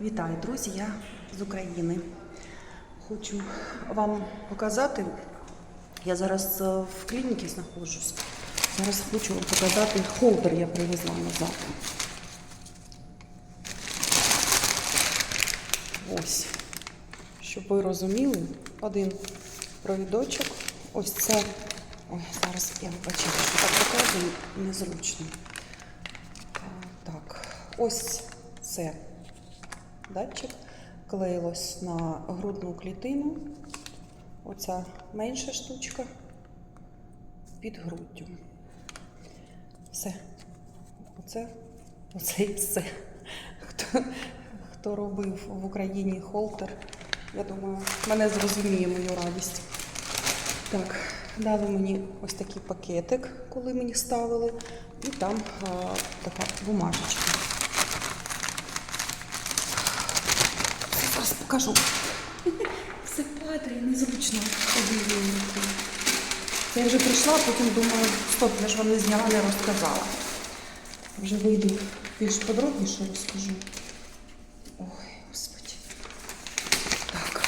Вітаю, друзі! Я з України. Хочу вам показати. Я зараз е, в клініці знаходжусь. Зараз хочу вам показати холдер я привезла назад. Ось. Щоб ви розуміли, один провідочок. Ось це. Ой, зараз я вибачаю, що так показую, незручно. Так, ось це датчик. Клеїлось на грудну клітину. Оця менша штучка під груддю. Все. Оце, оце і все. Хто, хто робив в Україні холтер, я думаю, мене зрозуміє мою радість. Так, дали мені ось такий пакетик, коли мені ставили, і там а, така бумажечка. Зараз покажу. Все падає, незручно обіймати. Я вже прийшла, потім думаю, стоп, я ж вам не зняла, не розказала. Вже вийду більш подробніше розкажу. Ой, господи. Так.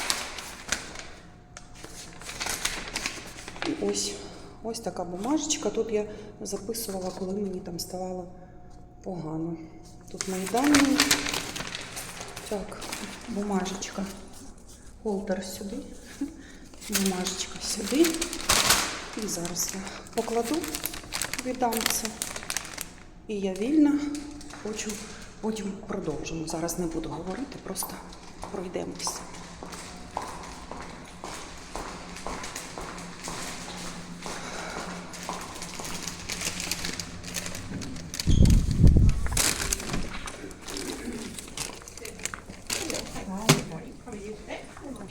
І ось, ось така бумажечка. Тут я записувала, коли мені там ставало погано. Тут мої дані. Так, бумажечка. Холтер сюди. Бумажечка сюди. І зараз я покладу, віддам це. І я вільна. Хочу, потім продовжимо. Зараз не буду говорити, просто пройдемося.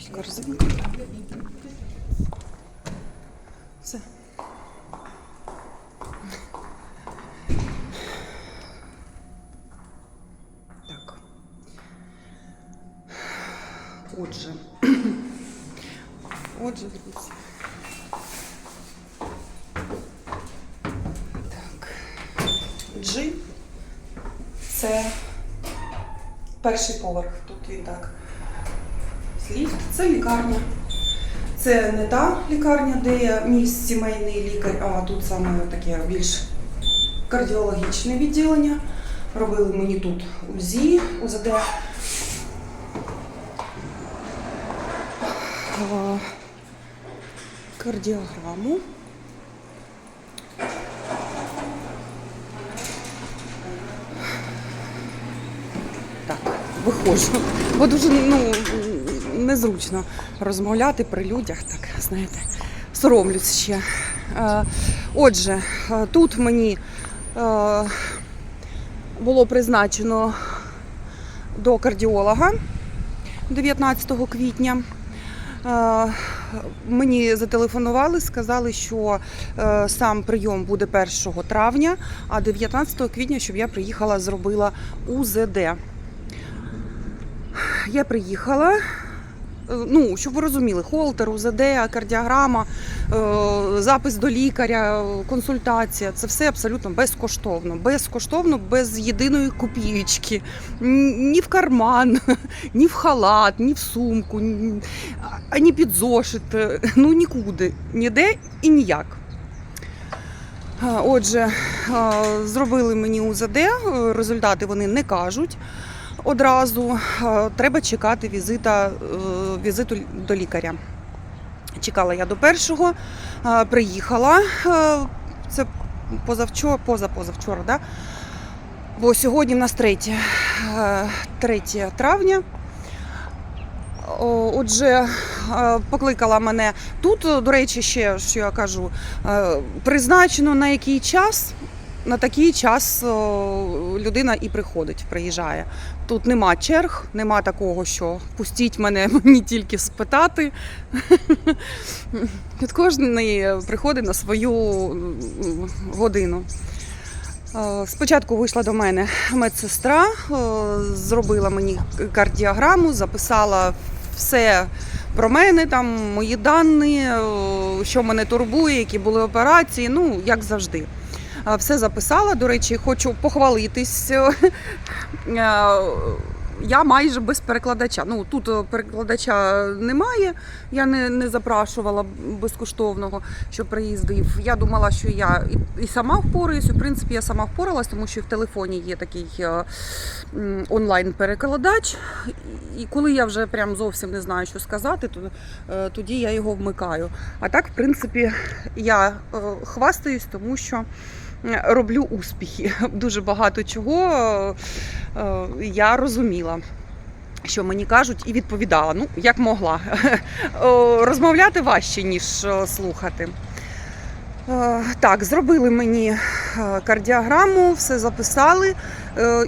Ось корзинка. Все. Так. Отже. Отже, друзі. Так. Джи. Це перший поверх. Тут він так. Ліфт. Це лікарня. Це не та лікарня, де я мій сімейний лікар, а тут саме таке більш кардіологічне відділення. Робили мені тут УЗІ, УЗД. Кардіограму. Так, виходжу. Бо дуже ну, незручно розмовляти при людях, так, знаєте, соромлюсь ще. Е, Отже, е, тут мені е, було призначено до кардіолога 19 квітня. Мені зателефонували, сказали, що сам прийом буде 1 травня, а 19 квітня, щоб я приїхала, зробила УЗД. Я приїхала. е, Ну, щоб ви розуміли, холтер, УЗД, кардіограма, е, запис до лікаря, консультація це все абсолютно безкоштовно. Безкоштовно, без єдиної копієчки. Ні в карман, ні в халат, ні в сумку, ні, ані під зошит. е, Ну нікуди, ніде і ніяк. Отже, зробили мені УЗД, результати вони не кажуть одразу. Е, Треба чекати візита, е, візиту до лікаря. Чекала я до першого, е, приїхала. Це позавчора, позапозавчора, да? бо сьогодні в нас 3, 3 травня. Отже, покликала мене тут, до речі, ще що я кажу, призначено на який час. На такий час людина і приходить, приїжджає. Тут нема черг, нема такого, що пустіть мене мені тільки спитати. Від кожний приходить на свою годину. Е, Спочатку вийшла до мене медсестра, е, зробила мені кардіограму, записала все про мене, там мої дані, е, що мене турбує, які були операції, ну як завжди. Е, Все записала. До речі, хочу похвалитись. Е, я майже без перекладача. Ну тут е, перекладача немає. Я не, не запрашувала безкоштовного, що приїздив. Я думала, що я і, сама впораюсь. В принципі, я сама впоралась, тому що в телефоні є такий е, онлайн-перекладач. І коли я вже прям зовсім не знаю, що сказати, то е, тоді я його вмикаю. А так, в принципі, я е, хвастаюсь, тому що е, роблю успіхи. Дуже багато чого е, я розуміла. Що мені кажуть, і відповідала, ну як могла. Розмовляти важче, ніж е, слухати. Е, Так, зробили мені кардіограму, все записали,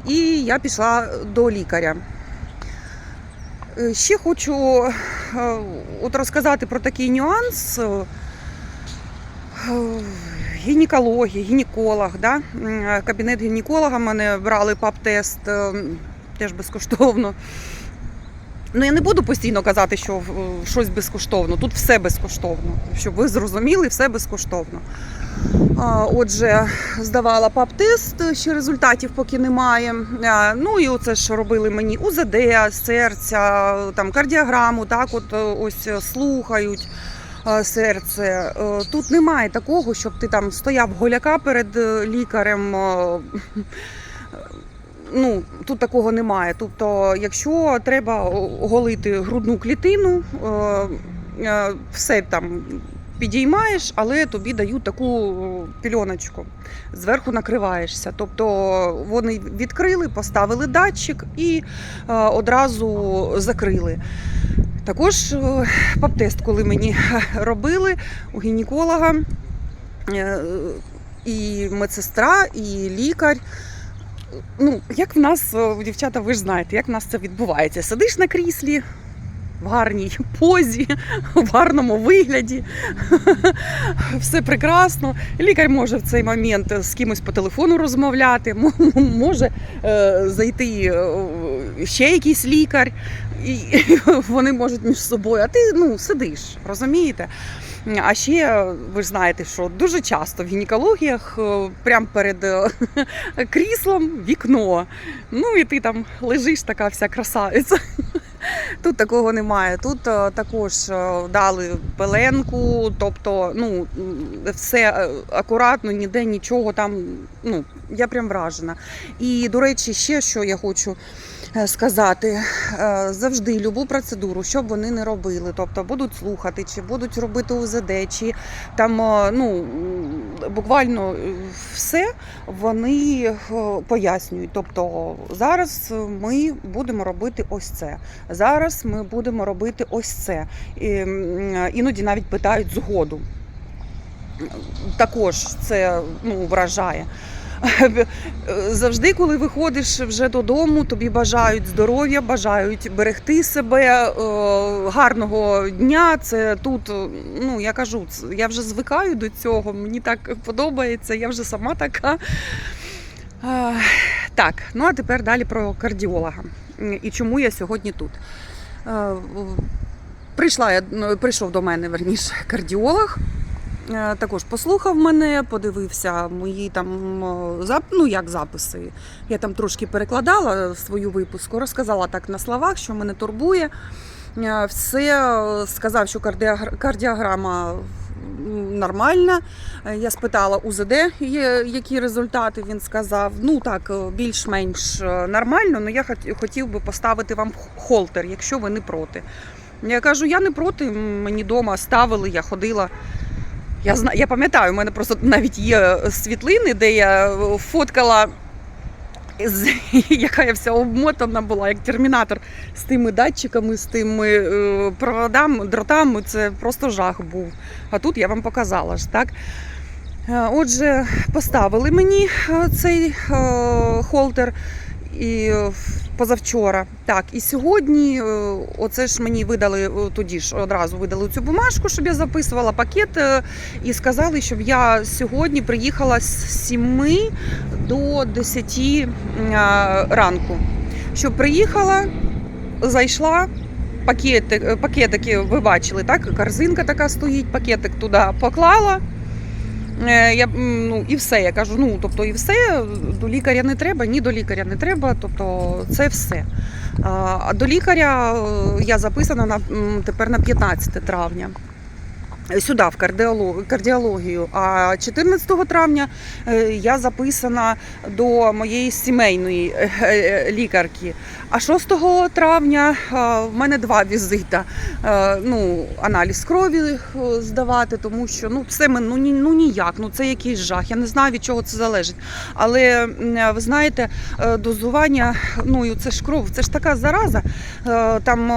і я пішла до лікаря. Ще хочу от розказати про такий нюанс. Е, гінеколог, да? Е, кабінет гінеколога мене брали ПАП-тест е, теж безкоштовно. Ну, я не буду постійно казати, що е, щось безкоштовно. Тут все безкоштовно. Щоб ви зрозуміли, все безкоштовно. Отже, здавала ПАП-тест, ще результатів поки немає. Ну і оце ж робили мені УЗД, серця, там кардіограму, так от ось слухають серце. Е, Тут немає такого, щоб ти там стояв голяка перед е, лікарем. е, Ну, тут такого немає. Тобто, якщо треба оголити грудну клітину, е, е, все там підіймаєш, але тобі дають таку пільоночку. Зверху накриваєшся. Тобто вони відкрили, поставили датчик і е, одразу закрили. Також е, паптест, коли мені робили у гінеколога, е, і медсестра, і лікар. Ну, як в нас, е, дівчата, ви ж знаєте, як в нас це відбувається. Сидиш на кріслі в гарній позі, в гарному вигляді. Все прекрасно. Лікар може в цей момент з кимось по телефону розмовляти, може зайти ще якийсь лікар, і вони можуть між собою, а ти ну, сидиш, розумієте? А ще ви ж знаєте, що дуже часто в гінекологіях е, прямо перед е, кріслом вікно. Ну і ти там лежиш така вся красавиця. Тут такого немає. Тут е, також дали пеленку, тобто ну, все акуратно, ніде нічого там. Ну, я прям вражена. І, до речі, ще що я хочу е, сказати: Е, завжди любу процедуру, що б вони не робили, тобто будуть слухати, чи будуть робити УЗД, чи там е, ну, буквально все вони пояснюють. Тобто зараз ми будемо робити ось це. Зараз ми будемо робити ось це. Іноді навіть питають згоду. Також це ну, вражає. Завжди, коли виходиш вже додому, тобі бажають здоров'я, бажають берегти себе, е, гарного дня. Це тут, ну я кажу, я вже звикаю до цього, мені так подобається, я вже сама така. Е, Так, ну а тепер далі про кардіолога. І чому я сьогодні тут. Е, Прийшла я, прийшов до мене верніше кардіолог. Е, Також послухав мене, подивився мої там ну, як записи. Я там трошки перекладала свою випуску, розказала так на словах, що мене турбує. Е, Все е, сказав, що кардіограма нормальна. Я спитала УЗД, які результати. Він сказав: ну так, більш-менш нормально, але я хотів би поставити вам холтер, якщо ви не проти. Я кажу, я не проти, мені вдома ставили, я ходила. Я знаю, я пам'ятаю, у мене просто навіть є світлини, де я е, фоткала, яка я вся обмотана була, як термінатор, з тими датчиками, з тими е, проводами, дротами. Це просто жах був. А тут я вам показала ж, так? Е, Отже, поставили мені е, цей е, холтер і е, позавчора. Так, і сьогодні, е, оце ж мені видали е, тоді ж одразу видали цю бумажку, щоб я записувала пакет, е, і сказали, щоб я сьогодні приїхала з 7 до 10 е, ранку. Щоб приїхала, зайшла. Пакетик, пакетики ви бачили, так? Корзинка така стоїть, пакетик туди поклала. Е, Я, ну, і все. Я кажу, ну тобто, і все, до лікаря не треба, ні до лікаря не треба, тобто це все. А до лікаря е, я записана на, тепер на 15 травня. Е, Сюди, в кардіолог- кардіологію. А 14 травня е, я записана до моєї сімейної е, лікарки. А 6 травня в мене два візита. Е, Ну, аналіз крові здавати, тому що ну, все ми ну, ні, ну ніяк, ну це якийсь жах. Я не знаю, від чого це залежить. Але ви знаєте, дозування, ну це ж кров, це ж така зараза. Там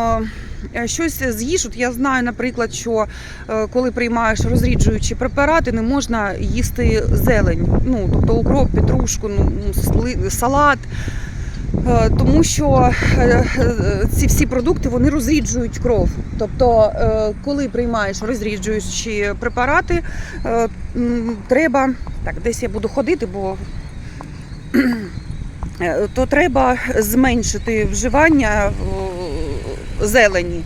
щось з'їж. От я знаю, наприклад, що е, коли приймаєш розріджуючі препарати, не можна їсти зелень. Ну, тобто укроп, петрушку, ну, салат. Е, Тому що е, е, ці всі продукти вони розріджують кров. Тобто, е, коли приймаєш розріджуючі препарати, е, треба так, десь я буду ходити, бо е, то треба зменшити вживання е, зелені.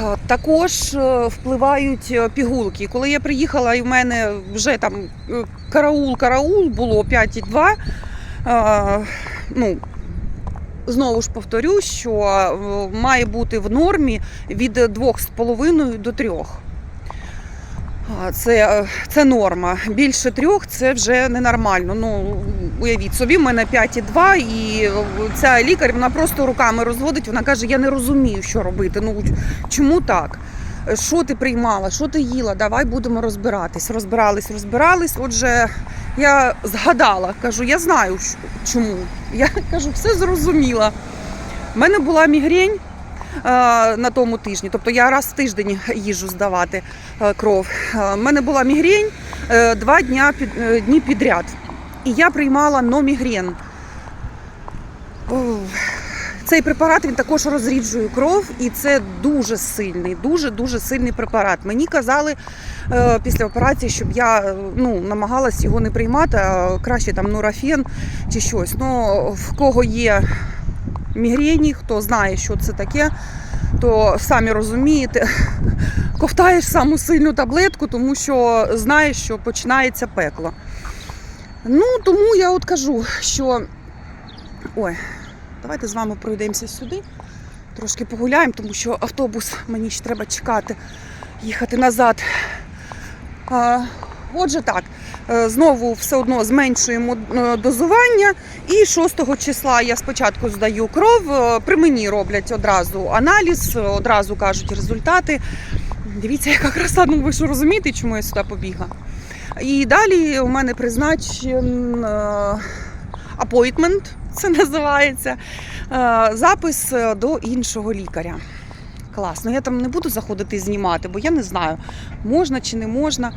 Е, Також е, впливають е, пігулки. Коли я приїхала, і в мене вже там е, караул, караул було 5,2. е, Ну, знову ж повторю, що е, має бути в нормі від 2,5 до 3. Це, е, це норма. Більше трьох це вже ненормально. Ну, уявіть собі, в мене 5,2 і е, ця лікар вона просто руками розводить. Вона каже: Я не розумію, що робити. Ну чому так? Е, Що ти приймала, що ти їла? Давай будемо розбиратись. Розбирались, розбирались. Отже, я згадала, кажу, я знаю чому. Я кажу, все зрозуміла. У мене була мігрень е, на тому тижні, тобто я раз в тиждень їжу здавати е, кров. Е, У мене була мігрень е, два е, дні підряд. І я приймала номігрен. Цей препарат він також розріджує кров, і це дуже сильний, дуже дуже сильний препарат. Мені казали е, після операції, щоб я е, ну, намагалась його не приймати, а краще там нурофен чи щось. Ну, в кого є мігрені, хто знає, що це таке, то самі розумієте, ковтаєш саму сильну таблетку, тому що знаєш, що починається пекло. Ну, тому я от кажу, що. Ой, давайте з вами пройдемося сюди. Трошки погуляємо, тому що автобус мені ще треба чекати, їхати назад. А, Отже, так, е, знову все одно зменшуємо е, дозування. І 6 числа я спочатку здаю кров, е, при мені роблять одразу аналіз, одразу кажуть результати. Дивіться, яка краса, ну ви ж розумієте, чому я сюди побігла. І далі у мене призначен апойтмент, це називається, е, запис е, до іншого лікаря. Класно, я там не буду заходити і знімати, бо я не знаю, можна чи не можна.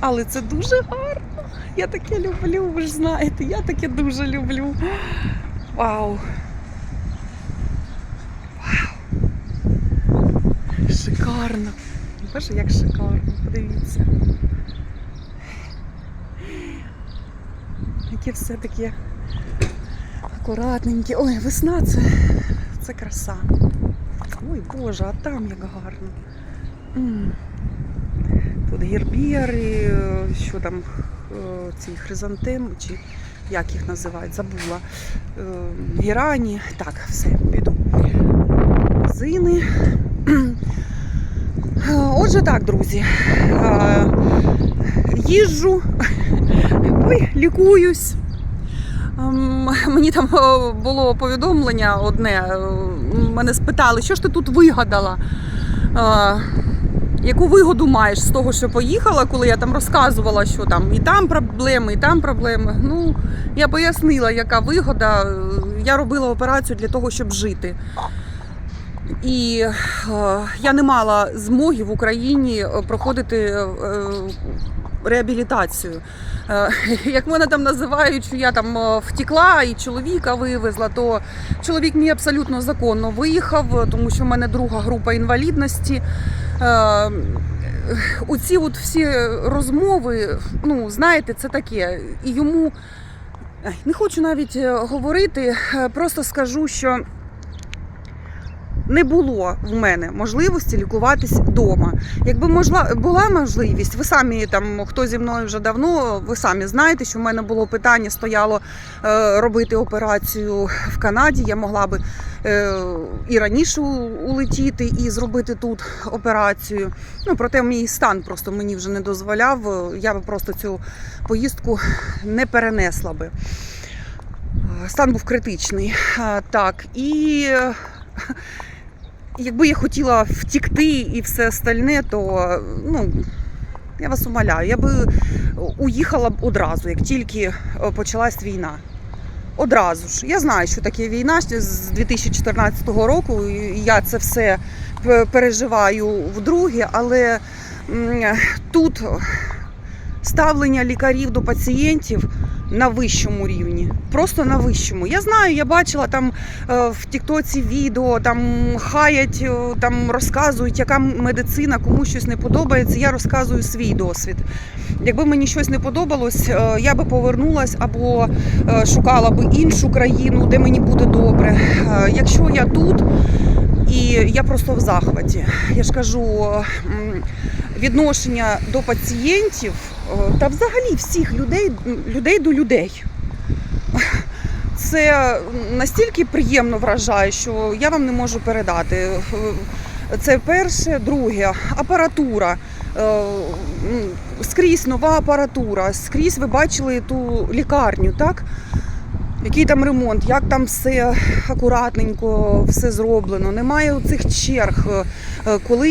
Але це дуже гарно. Я таке люблю, ви ж знаєте, я таке дуже люблю. Вау! Вау! Шикарно! Боже, як шикарно, подивіться. Яке все таке акуратненьке. Ой, весна це, це краса. Ой, Боже, а там як гарно. Тут гербіри, е, що там, е, ці хризантеми, чи як їх називають, забула. Е, Герані. Так, все, піду. Магазини. Е, Отже, так, друзі. Е, Їжджу, ой, лікуюсь. Ем, Мені там е, було повідомлення одне. Мене спитали, що ж ти тут вигадала? Яку вигоду маєш з того, що поїхала, коли я там розказувала, що там і там проблеми, і там проблеми. Ну, я пояснила, яка вигода. Я робила операцію для того, щоб жити. І е, я не мала змоги в Україні е, проходити е, реабілітацію. Як мене там називають, що я там втекла і чоловіка вивезла, то чоловік мій абсолютно законно виїхав, тому що в мене друга група інвалідності. Оці от всі розмови, ну знаєте, це таке. І йому не хочу навіть говорити, просто скажу, що не було в мене можливості лікуватись вдома. Якби можла була можливість, ви самі там хто зі мною вже давно, ви самі знаєте, що в мене було питання, стояло е, робити операцію в Канаді. Я могла би е, і раніше улетіти і зробити тут операцію. Ну проте мій стан просто мені вже не дозволяв. е, Я би просто цю поїздку не перенесла би. Е, Стан був критичний. А, Так, і е, якби я хотіла втікти і все остальне, то ну, я вас умоляю, я би уїхала б одразу, як тільки е, почалась війна. Одразу ж. Я знаю, що таке війна з 2014 року. Я це все переживаю вдруге, але тут ставлення лікарів до пацієнтів на вищому рівні. Просто на вищому. Я знаю, я бачила там е, в Тіктоці відео, там хаять, е, там розказують, яка медицина, кому щось не подобається. Я розказую свій досвід. Якби мені щось не подобалось, е, я би повернулась або шукала би іншу країну, де мені буде добре. Якщо я тут і я просто в захваті, я ж кажу, відношення до пацієнтів е, та взагалі всіх людей, людей до людей. Це настільки приємно вражає, що я вам не можу передати. Це перше, друге, апаратура. Е, Скрізь нова апаратура, скрізь ви бачили ту лікарню, так? Який там ремонт, як там все акуратненько, все зроблено. Немає цих черг. Е, Коли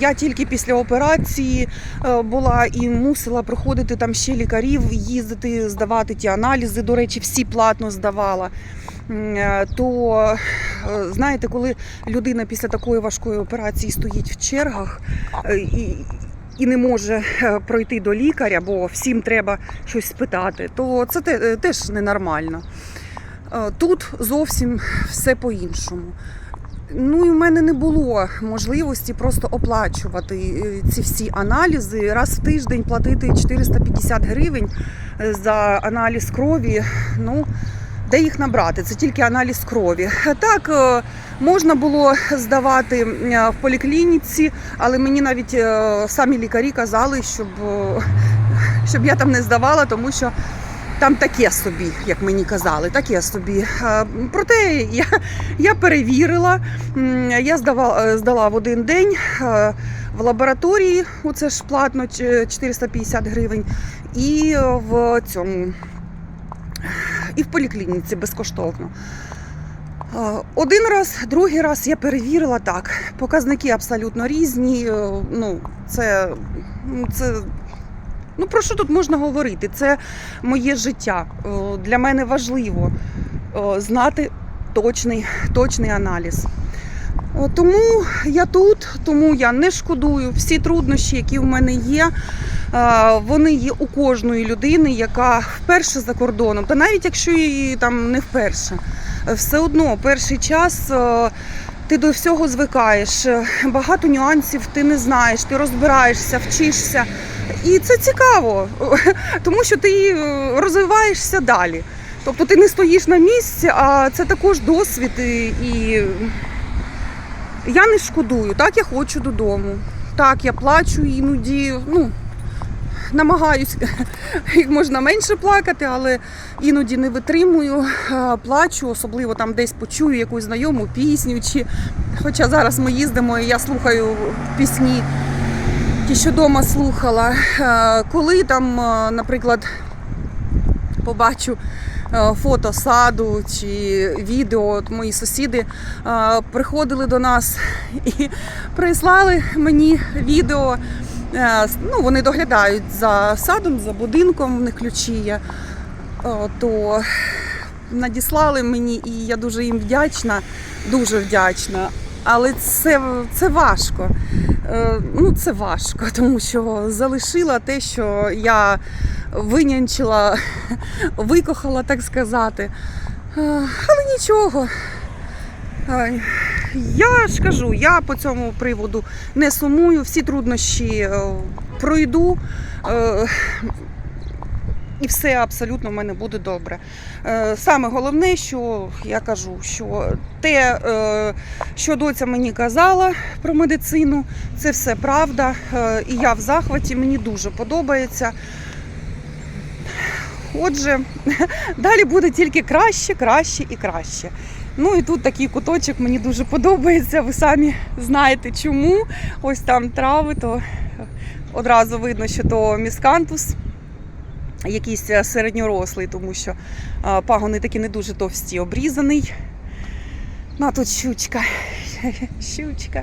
я тільки після операції е, була і мусила проходити там ще лікарів, їздити, здавати ті аналізи, до речі, всі платно здавала. е, То знаєте, коли людина після такої важкої операції стоїть в чергах і, і не може е, пройти до лікаря, бо всім треба щось спитати, то це е, теж ненормально. Е, Тут зовсім все по-іншому. Ну і в мене не було можливості просто оплачувати ці всі аналізи. Раз в тиждень платити 450 гривень за аналіз крові. Ну, де їх набрати? Це тільки аналіз крові. Так, е, можна було здавати е, в поліклініці, але мені навіть е, самі лікарі казали, щоб, щоб я там не здавала, тому що там таке собі, як мені казали, таке собі. Проте я, я перевірила, я здавала, здала в один день в лабораторії, оце ж платно 450 гривень, і в цьому і в поліклініці безкоштовно. Е, Один раз, другий раз я перевірила так. Показники абсолютно різні. е, Ну, це, це ну про що тут можна говорити? Це моє життя. Е, Для мене важливо знати точний, точний аналіз. Тому я тут, тому я не шкодую. Всі труднощі, які в мене є, вони є у кожної людини, яка вперше за кордоном, та навіть якщо і там не вперше, все одно перший час. е, Ти до всього звикаєш, е, багато нюансів ти не знаєш, ти розбираєшся, вчишся. І це цікаво, тому що ти е, розвиваєшся далі. Тобто ти не стоїш на місці, а це також досвід. І я не шкодую, так я хочу додому. Так, я плачу іноді, ну, намагаюсь як можна менше плакати, але іноді не витримую, е, плачу, особливо там десь почую якусь знайому пісню. Чи... Хоча зараз ми їздимо і я слухаю пісні, ті, що вдома слухала. Е, Коли там, е, наприклад, побачу фото саду чи відео, от мої сусіди приходили до нас і прислали мені відео. Е, Ну, вони доглядають за садом, за будинком, в них ключі є. Е, То надіслали мені, і я дуже їм вдячна, дуже вдячна. Але це, це важко. Е, Ну, це важко, тому що залишила те, що я винянчила, викохала, так сказати. Але нічого. Е, Я ж кажу, я по цьому приводу не сумую, всі труднощі е, пройду. Е, і все абсолютно в мене буде добре. Е, Саме головне, що я кажу, що те, що доця мені казала про медицину, це все правда. І я в захваті, мені дуже подобається. Отже, далі буде тільки краще, краще і краще. Ну і тут такий куточок мені дуже подобається. Ви самі знаєте чому. Ось там трави, то одразу видно, що то міскантус, якийсь е, середньорослий, тому що пагони такі не дуже товсті, обрізаний. Ну а тут щучка. Щучка.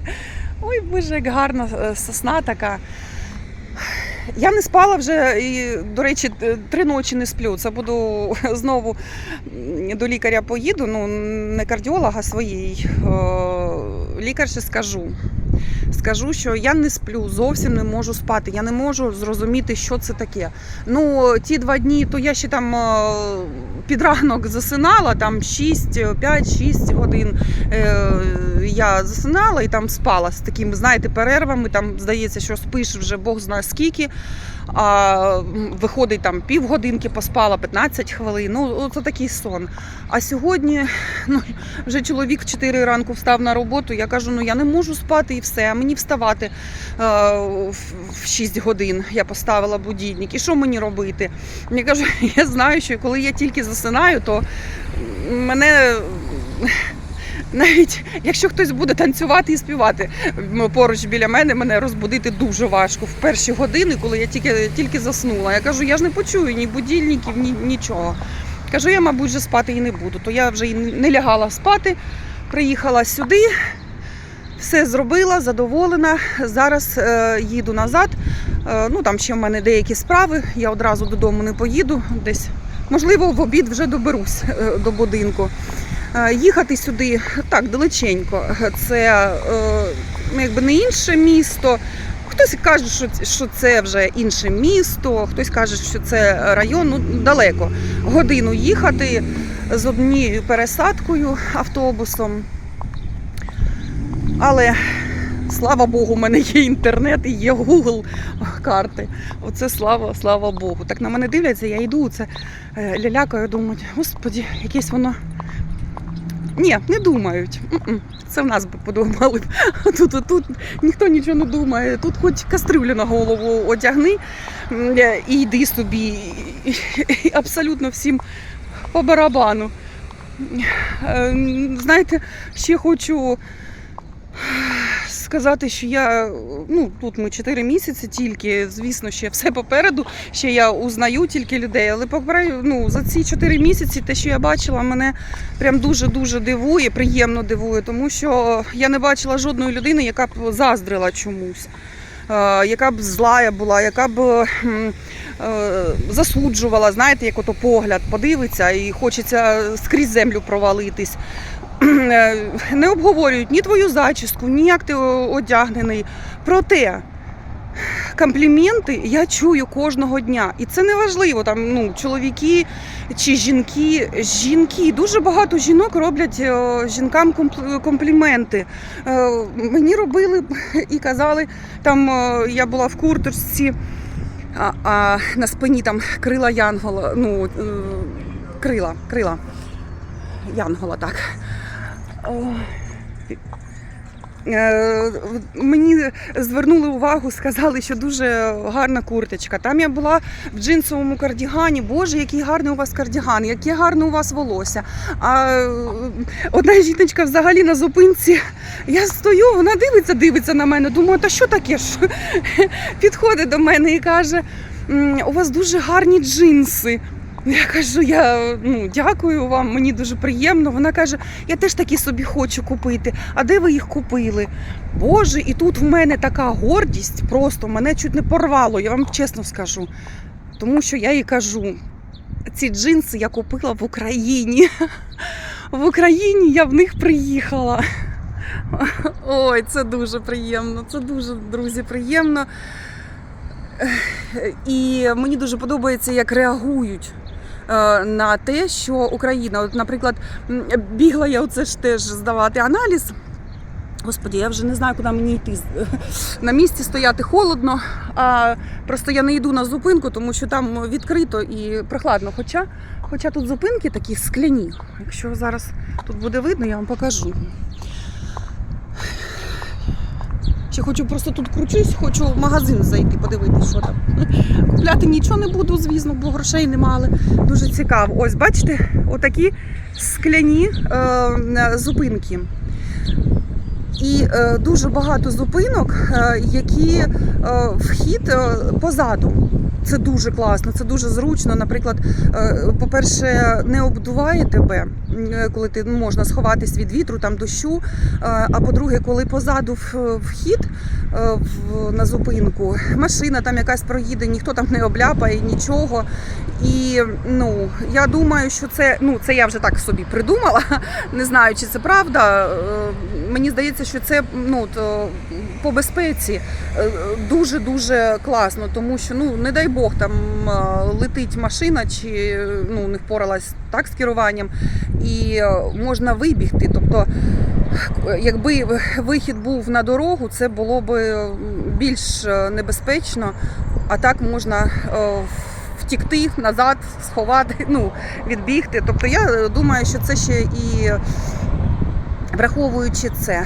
Ой, боже, як гарна е, сосна така. Я не спала вже і, до речі, три ночі не сплю. Це буду знову до лікаря поїду, ну не кардіолога своїй. е, Лікарші скажу. Скажу, що я не сплю, зовсім не можу спати. Я не можу зрозуміти, що це таке. Ну, ті два дні, то я ще там е, під ранок засинала, там 6, 5-6 годин е, я засинала і там спала з такими, знаєте, перервами. Там здається, що спиш вже Бог знає скільки. А виходить там півгодинки поспала, 15 хвилин. Ну, це такий сон. А сьогодні ну, вже чоловік в 4 ранку встав на роботу. Я кажу, ну я не можу спати і все. А мені вставати е, в в 6 годин. Я поставила будильник. І що мені робити? Я кажу, я знаю, що коли я тільки засинаю, то мене. Навіть якщо хтось буде танцювати і співати поруч біля мене, мене розбудити дуже важко в перші години, коли я тільки, тільки заснула. Я кажу, я ж не почую ні будильників, ні нічого. Кажу, я, мабуть, вже спати і не буду. То я вже і не лягала спати, приїхала сюди, все зробила, задоволена. Зараз е, їду назад. Е, ну там ще в мене деякі справи. Я одразу додому не поїду. Десь можливо в обід вже доберусь е, до будинку. Е, Їхати сюди так далеченько. Це е, ну, якби не інше місто. Хтось каже, що, що це вже інше місто, хтось каже, що це район ну, далеко. Годину їхати з однією пересадкою автобусом. Але слава Богу, у мене є інтернет і є Google карти. Оце слава, слава Богу. Так на мене дивляться, я йду, це е, лялякаю, думають, господі, якесь воно. Ні, не думають. Це в нас би подумали. Тут, тут ніхто нічого не думає. Тут хоч кастрюлю на голову одягни е, і йди собі. Абсолютно всім по барабану. Е, Знаєте, ще хочу сказати, що я ну тут ми 4 місяці тільки. Звісно, ще все попереду. Ще я узнаю тільки людей. Але ну за ці 4 місяці, те, що я бачила, мене прям дуже дуже дивує, приємно дивує, тому що я не бачила жодної людини, яка б заздрила чомусь. Яка б злая була, яка б е, засуджувала, знаєте, як ото погляд подивиться і хочеться скрізь землю провалитись. Не обговорюють ні твою зачіску, ні як ти одягнений. Проте компліменти я чую кожного дня. І це не важливо, там ну, чоловіки чи жінки. Жінки, дуже багато жінок роблять е, жінкам компліменти. Е, Мені робили і казали, там е, я була в курточці, а, а на спині там крила Янгола. Ну, крила, крила. Янгола, так. Е, Мені звернули увагу, сказали, що дуже гарна курточка. Там я була в джинсовому кардігані. Боже, який гарний у вас кардіган, яке гарне у вас волосся. А е, одна жіночка взагалі на зупинці. Я стою, вона дивиться, дивиться на мене. Думаю, та що таке? ж? Підходить до мене і каже: у вас дуже гарні джинси. Я кажу, я ну дякую вам, мені дуже приємно. Вона каже, я теж такі собі хочу купити. А де ви їх купили? Боже, і тут в мене така гордість, просто мене чуть не порвало, я вам чесно скажу. Тому що я їй кажу, ці джинси я купила в Україні. В Україні я в них приїхала. Ой, це дуже приємно. Це дуже, друзі, приємно. І мені дуже подобається, як реагують на те, що Україна, от, наприклад, бігла я оце ж теж здавати аналіз. Господі, я вже не знаю, куди мені йти. На місці стояти холодно, а просто я не йду на зупинку, тому що там відкрито і прохладно. Хоча, хоча тут зупинки такі скляні. Якщо зараз тут буде видно, я вам покажу. Ще хочу просто тут кручусь, хочу в магазин зайти, подивитися, що там. Купляти нічого не буду, звісно, бо грошей нема, дуже цікаво. Ось, бачите, отакі скляні е, зупинки. І е, дуже багато зупинок, е, які е, вхід позаду. Це дуже класно, це дуже зручно. Наприклад, по-перше, не обдуває тебе, коли ти ну, можна сховатись від вітру, там дощу. А по-друге, коли позаду вхід на зупинку, машина там якась проїде, ніхто там не обляпає нічого. І ну я думаю, що це ну це я вже так собі придумала. Не знаю, чи це правда. Е, Мені здається, що це ну то по безпеці дуже дуже класно, тому що ну не дай Бог там е, летить машина, чи ну не впоралась так з керуванням, і е, можна вибігти. Тобто, якби вихід був на дорогу, це було б більш е, небезпечно, а так можна е, втікти назад, сховати, ну відбігти. Тобто я е, думаю, що це ще і враховуючи це.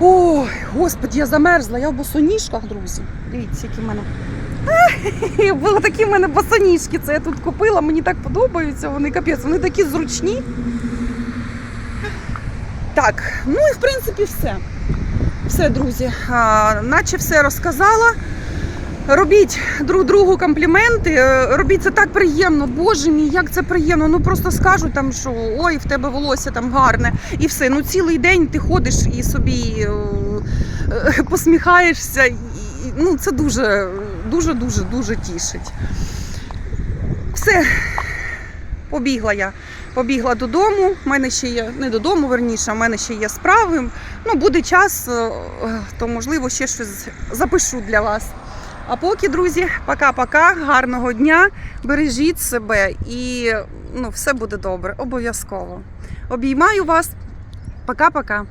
Ой, господи, я замерзла, я в босоніжках, друзі. Дивіться, які в мене. Ех, Були такі в мене босоніжки. Це я тут купила, мені так подобаються. Вони капець, вони такі зручні. Так, ну і в принципі все. Все, друзі. А, наче все розказала. Робіть друг другу компліменти, е, робіть це так приємно. Боже мій, як це приємно. Ну просто скажуть там, що ой, в тебе волосся там гарне, і все. Ну цілий день ти ходиш і собі е, е, посміхаєшся. Ну це дуже, дуже, дуже, дуже тішить. Все, побігла я. Побігла додому. У мене ще є не додому, верніше, у мене ще є справи. Ну, буде час, то можливо ще щось запишу для вас. А поки, друзі, пока-пока, гарного дня, бережіть себе і ну, все буде добре, обов'язково. Обіймаю вас. Пока-пока.